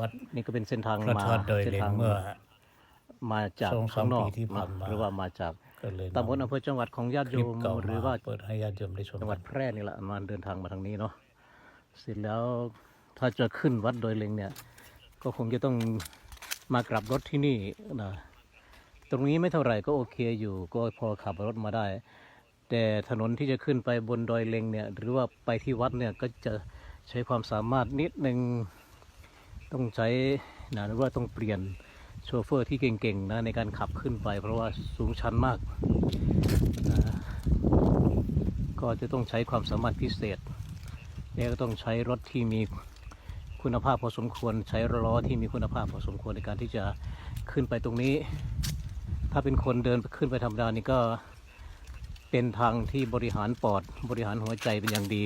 วัดนี่ก็เป็นเส้นทางพระมาธาตุดอยเส้นเล็งทางเมื่อ มาจากสองสามข้างนอกปีที่ผ่านมาหรือว่ามาจากก็เลยตำบลอำเภอจังหวัดของญาติคโยลิปมเก่าหรือว่าเปิดให้ญาติโยมได้ชมจังหวัดกันแพร่นี่แหละมาเดินทางมาทางนี้เนาะเสร็จแล้วถ้าจะขึ้นวัดดอยเล็งเนี่ย ก็คงจะต้องมากลับรถที่นี่นะตรงนี้ไม่เท่าไหร่ก็โอเคอยู่ ก็พอขับรถมาได้ แต่ถนนที่จะขึ้นไปบนดอยเล็งเนี่ย หรือว่าไปที่วัดเนี่ยก็จะใช้ความสามารถนิดหนึ่ง ต้องใช้นะหรือว่าต้องเปลี่ยนโชเฟอร์ที่เก่งๆนะในการขับขึ้นไป เพราะว่าสูงชันมากนะก็จะต้องใช้ความสามารถพิเศษ แล้วก็ต้องใช้รถที่มีคุณภาพพอสมควร ใช้ล้อที่มีคุณภาพพอสมควรในการที่จะขึ้นไปตรงนี้ ถ้าเป็นคนเดินขึ้นไปธรรมดานี่ก็เป็นทางที่บริหารปอดบริหารหัวใจเป็นอย่างดี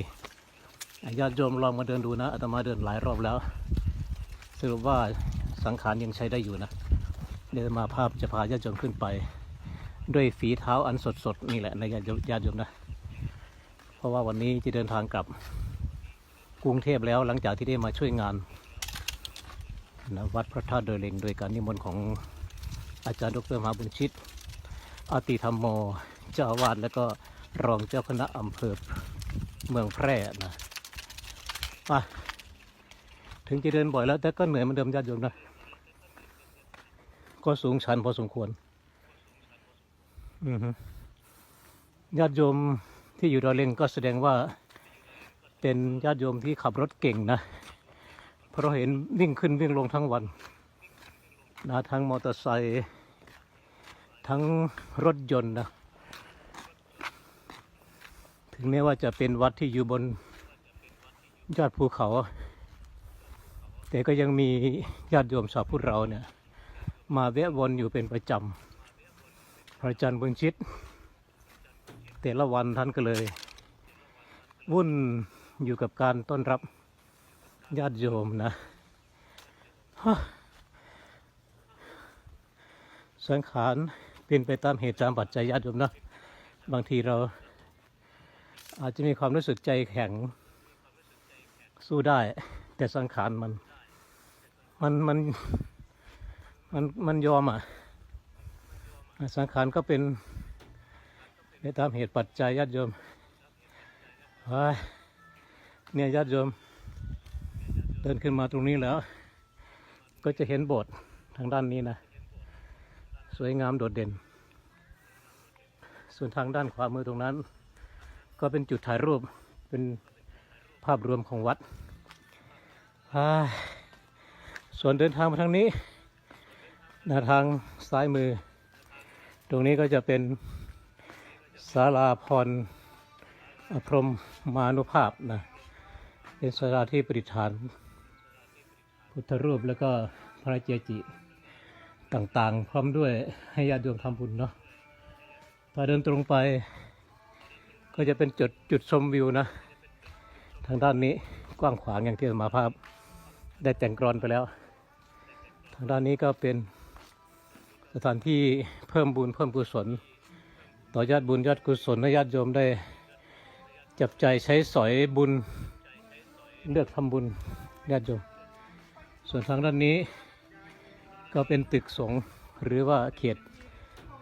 ญาติโยมลองมาเดินดูนะอาตมาเดินหลายรอบแล้ว รุปว่าสังขารยังใช้ได้อยู่นะเดี๋ยวมาภาพจะพาญาติโยมขึ้นไป ด้วยฝีเท้าอันสดๆนี่แหละในญาติโยมญาติโยมนะ เพราะว่าวันนี้จะเดินทางกลับกรุงเทพแล้วหลังจากที่ได้มาช่วยงานนะวัดพระธาตุดอยเล็งโดยการนิมนต์ของอาจารย์ดรมหาบุญชิตอาติธรรมโมเจ้าอาวาสแล้วก็รองเจ้าคณะอำเภอเมืองแพร่นะมา ถึงจะเดินบ่อยแล้ว แต่ก็เหนื่อยเหมือนเดิมญาติโยมนะก็สูงชันพอสมควรอือฮึญาติโยมที่อยู่ดอยเล็งก็แสดงว่า เป็นญาติโยมที่ขับรถเก่งนะ เพราะเห็นวิ่งขึ้นวิ่งลงทั้งวันนะทั้งมอเตอร์ไซค์ทั้งรถยนต์นะ ถึงแม้ว่าจะเป็นวัดที่อยู่บนยอดภูเขา แต่ก็ยังมีญาติโยมชาวพุทธเราเนี่ยมาแวะวนอยู่เป็นประจำ พระอาจารย์บุญชิต แต่ละวันท่านก็เลย วุ่นอยู่กับการต้อนรับญาติโยมนะฮะสังขารเป็นไปตามเหตุตามปัจจัยญาติโยมนะ บางทีเราอาจจะมีความรู้สึกใจแข็งสู้ได้ แต่สังขารมัน มันมันมันมันยอมอะ สังขารก็เป็นไปตามเหตุปัจจัยญาติโยมเนี่ยญาติโยม เดินขึ้นมาตรงนี้แล้ว ก็จะเห็นโบสถ์ทางด้านนี้นะ สวยงามโดดเด่น ส่วนทางด้านขวามือตรงนั้น ก็เป็นจุดถ่ายรูปเป็นภาพรวมของวัดเฮ้ย ส่วนเดินทางมาทางนี้นะทางซ้ายมือ ตรงนี้ก็จะเป็นศาลาพรพรมมานุภาพนะเป็นศาลาที่ประดิษฐาน พุทธรูปแล้วก็พระเจจิต่างๆ พร้อมด้วยให้ญาติโยมทำบุญเนาะถ้าเดินตรงไป ก็จะเป็นจุดจุดชมวิวนะ ทางด้านนี้กว้างขวางอย่างที่มาภาพ ได้แต่งกรอนไปแล้ว ทางด้านนี้ก็เป็นสถานที่เพิ่มบุญเพิ่มกุศล ต่อญาติบุญญาติกุศลและญาติโยมได้จับใจใช้สอยบุญเลือกทำบุญญาติโยม ส่วนทางด้านนี้ก็เป็นตึกสงฆ์หรือว่าเขต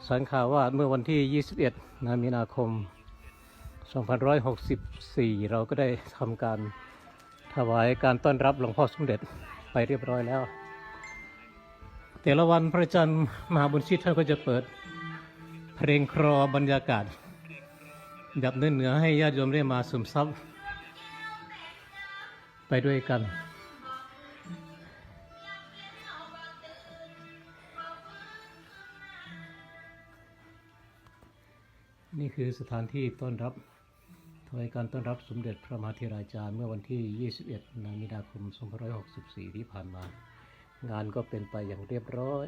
สังขาวาสเมื่อวันที่ 21นะมีนาคม 2564 เราก็ได้ทำการถวายการต้อนรับหลวงพ่อสมเด็จไปเรียบร้อยแล้ว แต่ละวันพระอาจารย์มหาบุญชิตท่านก็จะเปิด เพลงครอบรรยากาศแบบเนื้อเหนื้อให้ญาติโยมได้มาซึมซับไปด้วยกัน นี่คือสถานที่ต้อนรับถวายการต้อนรับสมเด็จพระมหาเถราจารย์เมื่อวันที่ 21 มีนาคม 2564 ที่ผ่านมา งานก็เป็นไปอย่างเรียบร้อย